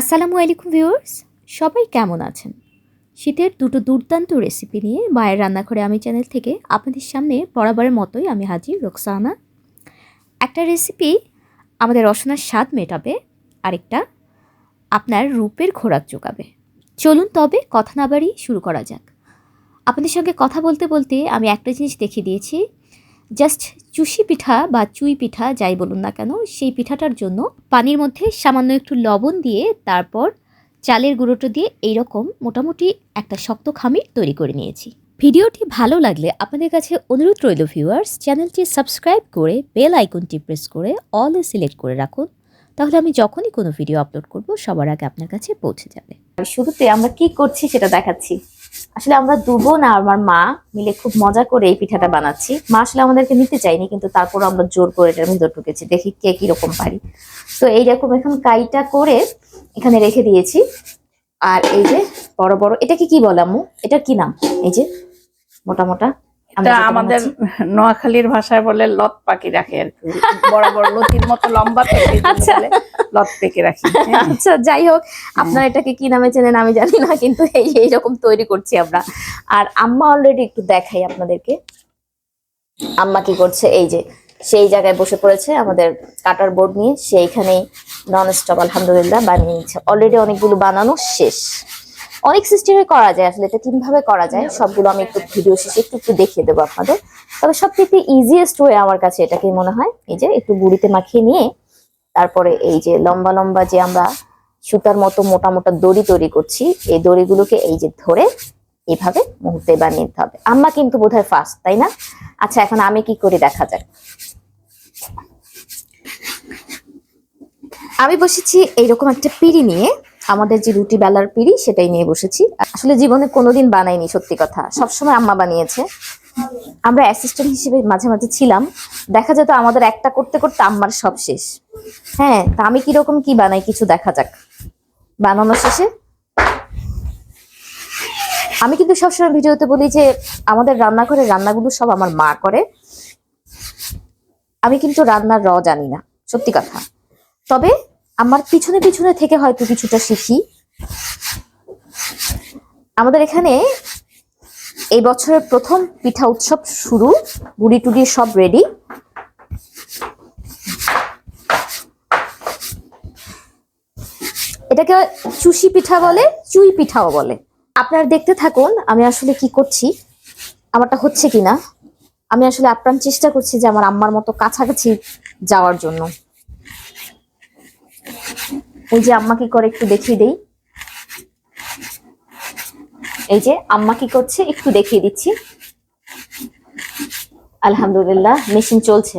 আসসালামু আলাইকুম ভিউয়ার্স, সবাই কেমন আছেন? শীতের দুটো দুর্দান্ত রেসিপি নিয়ে মায়ের রান্নাঘরে আমি চ্যানেল থেকে আপনাদের সামনে বরাবরের মতোই আমি হাজির রোকসানা। একটা রেসিপি আমাদের রসনার স্বাদ মেটাবে, আরেকটা আপনার রূপের খোরাক যোগাবে। চলুন তবে কথা না বাড়ি শুরু করা যাক। আপনাদের সঙ্গে কথা বলতে বলতে আমি একটা জিনিস দেখিয়ে দিয়েছি জাস্ট চুষি পিঠা বা চুই পিঠা যাই বলুন না কেন, সেই পিঠাটার জন্য পানির মধ্যে সামান্য একটু লবণ দিয়ে তারপর চালের গুঁড়োটা দিয়ে এইরকম মোটামুটি একটা শক্ত খামির তৈরি করে নিয়েছি। ভিডিওটি ভালো লাগলে আপনাদের কাছে অনুরোধ রইল ভিউয়ার্স চ্যানেলটি সাবস্ক্রাইব করে বেল আইকনটি প্রেস করে অল এ সিলেক্ট করে রাখুন। তাহলে আমি যখনই কোনো ভিডিও আপলোড করব, সবার আগে আপনার কাছে পৌঁছে যাবে। শুরুতে আমরা কি করছি সেটা দেখাচ্ছি। আসলে আমরা দুবো না, আমার মা মিলে খুব মজা করে এই পিঠাটা বানাচ্ছি। মা আসলে আমাদেরকে নিতে চাইনি কিন্তু তারপর আমরা জোর করে এটার ভিতর ঢুকেছি, দেখি কে কীরকম পারি। তো এইরকম এখন কাইটা করে এখানে রেখে দিয়েছি। আর এই যে বড় বড়, এটাকে কি বলে আম্মু? এটা কি নাম? এই যে মোটা মোটা। আমাদের নোয়াখালীর ভাষায় বলে লত পাখি রাখে আর কি। বড় বড় লতির মতো লম্বা আচ্ছা। লত পেকে রাখি। হ্যাঁ। আচ্ছা যাই হোক আপনারা এটাকে কি নামে চেনেন আমি জানি না কিন্তু এই এইরকম তৈরি করছি আমরা। আর আম্মা অলরেডি একটু দেখাই আপনাদেরকে। আম্মা কি করছে? এই যে সেই জায়গায় বসে পড়েছে আমাদের কাটার বোর্ড নিয়ে। সেইখানেই নন স্টপ আলহামদুলিল্লাহ বানিয়ে নিচ্ছে। অলরেডি অনেকগুলো বানানো শেষ। অনেক সিস্টেমে করা যায়, আসলে এটা তিন ভাবে করা যায়। সবগুলো আমি একটু ভিডিও শেষে একটু একটু দেখিয়ে দেবো আপনাদের। তবে সব থেকে ইজিয়েস্ট ওয়ে আমার কাছে এটাকে মনে হয়, এই যে একটু গুড়িতে মাখিয়ে নিয়ে, তারপরে এই যে লম্বা লম্বা যে আমরা সুতার মতো মোটা মোটা দড়ি তৈরি করছি, এই দড়িগুলোকে এই যে ধরে এভাবে মুহূর্তে বানিয়ে নিতে হবে। আম্মা কিন্তু বোধহয় ফার্স্ট তাই না? আচ্ছা এখন আমি কি করি দেখা যাক। আমি বসেছি এইরকম একটা পিড়ি নিয়ে আমাদের যে রুটি বেলার পিড়ি, সেটাই নিয়ে বসেছি। আসলে জীবনে কোনোদিন বানাইনি, সত্যি কথা। সবসময় আম্মা বানিয়েছে। আমরা অ্যাসিস্ট্যান্ট হিসেবে মাঝে মাঝে ছিলাম। দেখা যেত আমাদের একটা করতে করতে আম্মার সব শেষ। হ্যাঁ তা আমি কীরকম কি বানাই কিছু দেখা যাক। বানানো শেষে? আমি কিন্তু সবসময় ভিডিওতে বলি যে, আমাদের রান্নাঘরের রান্নাগুলো সব আমার মা করে। আমি কিন্তু রান্নার র জানি না, সত্যি কথা। তবে আমার পিছনে পিছনে থেকে হয়তো কিছুটা শিখি। আমাদের এখানে এই বছরের প্রথম পিঠা উৎসব শুরু। গুড়ি টুড়ি সব রেডি এটাকে চুষি পিঠা বলে, চুই পিঠাও বলে। আপনারা দেখতে থাকুন আমি আসলে কি করছি, আমারটা হচ্ছে কিনা। আমি আসলে আপ্রাণ চেষ্টা করছি যে আমার আম্মার মতো কাছাকাছি যাওয়ার জন্য। ওই যে আম্মা কি করে একটু দেখিয়ে দেই। এই যে আম্মা কি করছে, একটু দেখিয়ে দিচ্ছি। আলহামদুলিল্লাহ, মেশিন চলছে।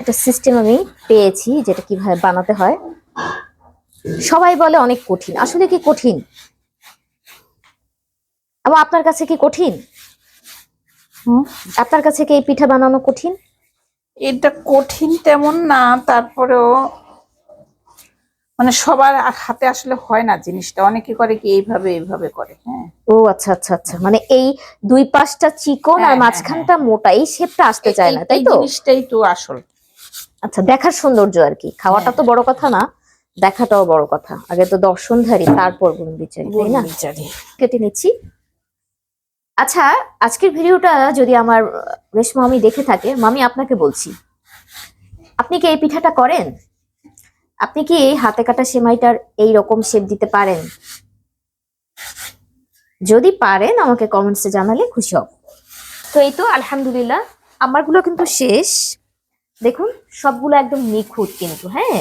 একটা সিস্টেম আমি পেয়েছি যেটা কীভাবে বানাতে হয়। সবাই বলে অনেক কঠিন। আসলে কি কঠিন? আবার আপনার কাছে কি কঠিন। আপনার কাছে কি এই পিঠা বানানো কঠিন? এটা কঠিন তেমন না, তারপরেও মানে সবার হাতে আসলে হয় না জিনিসটা। অনেকে করে কি এইভাবে এইভাবে করে হ্যাঁ। ও আচ্ছা আচ্ছা আচ্ছা। মানে এই দুই পাশটা চিকন হ্যাঁ, আর হ্যাঁ, মাঝখানটা মোটা এই শেপটা আসতে চায় না তাই এই তো? জিনিসটাই তো আসল। আচ্ছা দেখার সৌন্দর্য আর কি। খাওয়াটা তো বড় কথা না দেখাটাও বড় কথা। আগে তো দর্শনধারী তারপর গুণ বিচারি তাই না? বিচারি কেটে নিচ্ছি। আচ্ছা আজকের ভিডিওটা যদি আমার রেশমা আমি দেখে থাকে মামি আপনাকে বলছি। আপনি কি এই পিঠাটা করেন? আপনি কি এই হাতে কাটা সেমাইটার এই রকম শেপ দিতে পারেন? যদি পারেন আমাকে কমেন্টসে জানালে খুশি হব। তো এই তো আলহামদুলিল্লাহ আমারগুলো কিন্তু শেষ। দেখুন সবগুলো একদম নিখুঁত কিন্তু হ্যাঁ?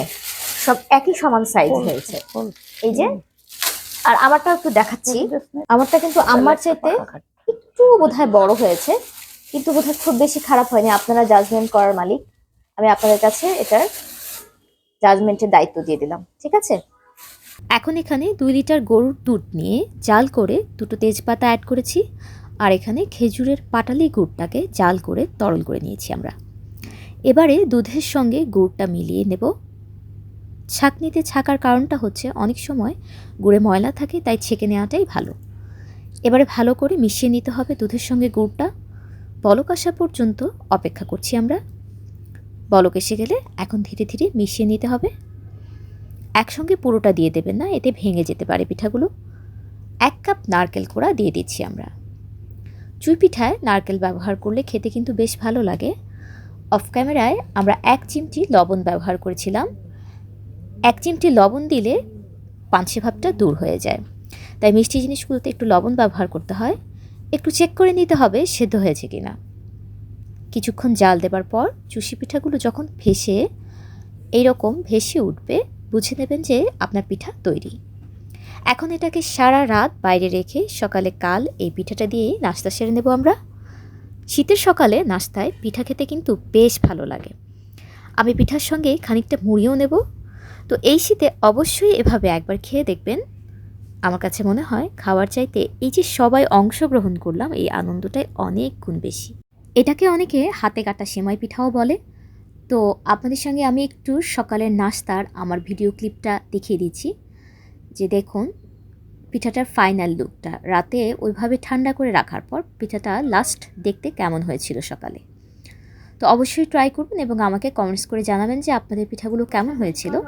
সব একই সমান সাইজ হয়েছে। এই যে আর আমারটা একটু দেখাচ্ছি। আমারটা কিন্তু আমার চাইতে একটু বোধহয় বড় হয়েছে কিন্তু বোধহয় খুব বেশি খারাপ হয়নি। আপনারা জাজমেন্ট করার মালিক। আমি আপনাদের কাছে এটার জাজমেন্টের দায়িত্ব দিয়ে দিলাম, ঠিক আছে? এখন এখানে দুই লিটার গরুর দুধ নিয়ে জাল করে দুটো তেজপাতা অ্যাড করেছি, আর এখানে খেজুরের পাটালি গুড়টাকে জাল করে তরল করে নিয়েছি আমরা। এবারে দুধের সঙ্গে গুড়টা মিলিয়ে নেব। ছাঁকনিতে ছাকার কারণটা হচ্ছে অনেক সময় গুড়ে ময়লা থাকে, তাই ছেঁকে নেওয়াটাই ভালো। এবারে ভালো করে মিশিয়ে নিতে হবে দুধের সঙ্গে গুড়টা। বলক আসা পর্যন্ত অপেক্ষা করছি আমরা। বলক এসে গেলে এখন ধীরে ধীরে মিশিয়ে নিতে হবে। একসঙ্গে পুরোটা দিয়ে দেবেন না, এতে ভেঙে যেতে পারে পিঠাগুলো। এক কাপ নারকেল কোড়া দিয়ে দিচ্ছি আমরা। চুই পিঠায় নারকেল ব্যবহার করলে খেতে কিন্তু বেশ ভালো লাগে। অফ ক্যামেরায় আমরা এক চিমটি লবণ ব্যবহার করেছিলাম। এক চিমটি লবণ দিলে পাঞ্চে ভাবটা দূর হয়ে যায়। তাই মিষ্টি জিনিসগুলোতে একটু লবণ ব্যবহার করতে হয়। একটু চেক করে নিতে হবে, সেদ্ধ হয়েছে কিনা। কিছুক্ষণ জাল দেবার পর চুষি পিঠাগুলো যখন ভেসে এইরকম ভেসে উঠবে, বুঝে নেবেন যে আপনার পিঠা তৈরি। এখন এটাকে সারা রাত বাইরে রেখে সকালে কাল এই পিঠাটা দিয়ে নাস্তা সেরে নেব আমরা। শীতের সকালে নাস্তায় পিঠা খেতে কিন্তু বেশ ভালো লাগে। আমি পিঠার সঙ্গে খানিকটা মুড়িও নেব। তো এই শীতে অবশ্যই এভাবে একবার খেয়ে দেখবেন। আমার কাছে মনে হয় খাওয়ার চাইতে এই যে সবাই অংশগ্রহণ করলাম, এই আনন্দটাই অনেক গুণ বেশি। এটাকে অনেকে হাতে কাটা সেমাই পিঠাও বলে। তো আপনাদের সঙ্গে আমি একটু সকালের নাস্তার আমার ভিডিও ক্লিপটা দেখিয়ে দিচ্ছি। যে দেখুন, পিঠাটার ফাইনাল লুকটা। রাতে ওইভাবে ঠান্ডা করে রাখার পর পিঠাটা লাস্ট দেখতে কেমন হয়েছিল সকালে। তো অবশ্যই ট্রাই করবেন এবং আমাকে কমেন্টস করে জানাবেন যে আপনাদের পিঠাগুলো কেমন হয়েছিল।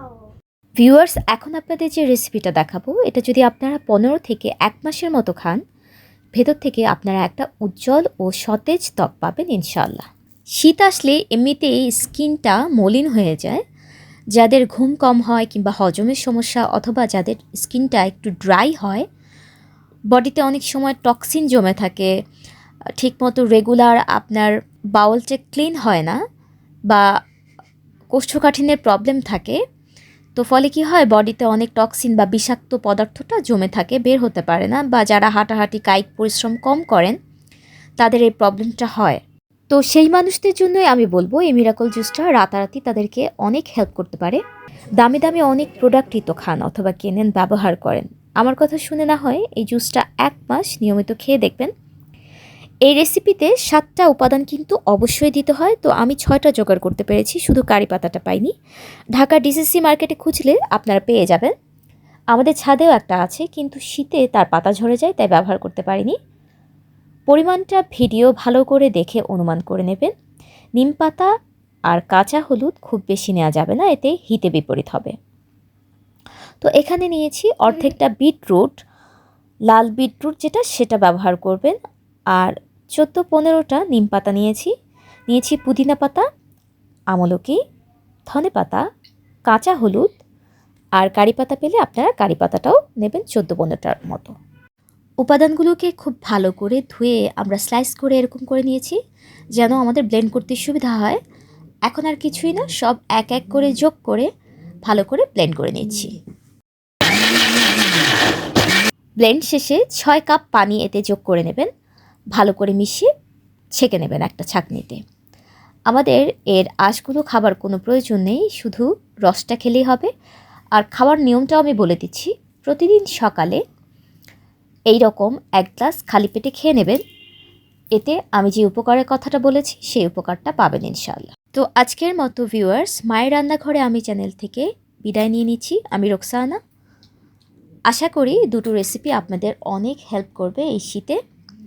ভিউয়ার্স এখন আপনাদের যে রেসিপিটা দেখাবো, এটা যদি আপনারা পনেরো থেকে এক মাসের মতো খান ভেতর থেকে আপনারা একটা উজ্জ্বল ও সতেজ ত্বক পাবেন ইনশাল্লাহ শীত আসলে এমনিতেই স্কিনটা মলিন হয়ে যায়। যাদের ঘুম কম হয় কিংবা হজমের সমস্যা অথবা যাদের স্কিনটা একটু ড্রাই হয়, বডিতে অনেক সময় টক্সিন জমে থাকে, ঠিকমতো রেগুলার আপনার বাউলটা ক্লিন হয় না বা কোষ্ঠকাঠিন্যের প্রবলেম থাকে তো ফলে কি হয়? বডিতে অনেক টক্সিন বা বিষাক্ত পদার্থটা জমে থাকে, বের হতে পারে না বা যারা হাঁটাহাঁটি, কায়িক পরিশ্রম কম করেন, তাদের এই প্রবলেমটা হয়। তো সেই মানুষদের জন্যই আমি বলব, এই মিরাকল জুসটা রাতারাতি তাদেরকে অনেক হেল্প করতে পারে। দামি দামি অনেক প্রোডাক্টই তো খান অথবা কেনেন, ব্যবহার করেন। আমার কথা শুনে না হয় এই জুসটা এক মাস নিয়মিত খেয়ে দেখবেন। এই রেসিপিতে সাতটা উপাদান কিন্তু অবশ্যই দিতে হয়। তো আমি ছয়টা জোগাড় করতে পেরেছি, শুধু কারি পাতাটা পাইনি। ঢাকা ডিসিসি মার্কেটে খুঁজলে আপনারা পেয়ে যাবেন। আমাদের ছাদেও একটা আছে, কিন্তু শীতে তার পাতা ঝরে যায়, তাই ব্যবহার করতে পারিনি। পরিমাণটা ভিডিও ভালো করে দেখে অনুমান করে নেবেন। নিম পাতা আর কাঁচা হলুদ খুব বেশি নেওয়া যাবে না, এতে হিতে বিপরীত হবে। তো এখানে নিয়েছি অর্ধেকটা বিটরুট, লাল বিটরুট যেটা, সেটা ব্যবহার করবেন। আর চোদ্দ পনেরোটা নিম পাতা নিয়েছি। নিয়েছি পুদিনা পাতা, আমলকি, ধনে পাতা, কাঁচা হলুদ আর কারি পাতা পেলে আপনারা কারি পাতাটাও নেবেন চোদ্দ পনেরোটার মতো। উপাদানগুলোকে খুব ভালো করে ধুয়ে আমরা স্লাইস করে এরকম করে নিয়েছি যেন আমাদের ব্লেন্ড করতে সুবিধা হয়। এখন আর কিছুই না, সব এক এক করে যোগ করে ভালো করে ব্লেন্ড করে নিচ্ছি। ব্লেন্ড শেষে ছয় কাপ পানি এতে যোগ করে নেবেন। ভালো করে মিশিয়ে ছেঁকে নেবেন একটা ছাঁকনিতে। আমাদের এর আঁশগুলো খাবার কোনো প্রয়োজন নেই, শুধু রসটা খেলেই হবে। আর খাওয়ার নিয়মটাও আমি বলে দিচ্ছি, প্রতিদিন সকালে এই রকম এক গ্লাস খালি পেটে খেয়ে নেবেন। এতে আমি যে উপকারের কথাটা বলেছি, সেই উপকারটা পাবেন ইনশাল্লাহ তো আজকের মতো ভিউয়ার্স মায়ের রান্নাঘরে আমি চ্যানেল থেকে বিদায় নিয়ে নিচ্ছি। আমি রোকসানা। আশা করি দুটো রেসিপি আপনাদের অনেক হেল্প করবে এই শীতে।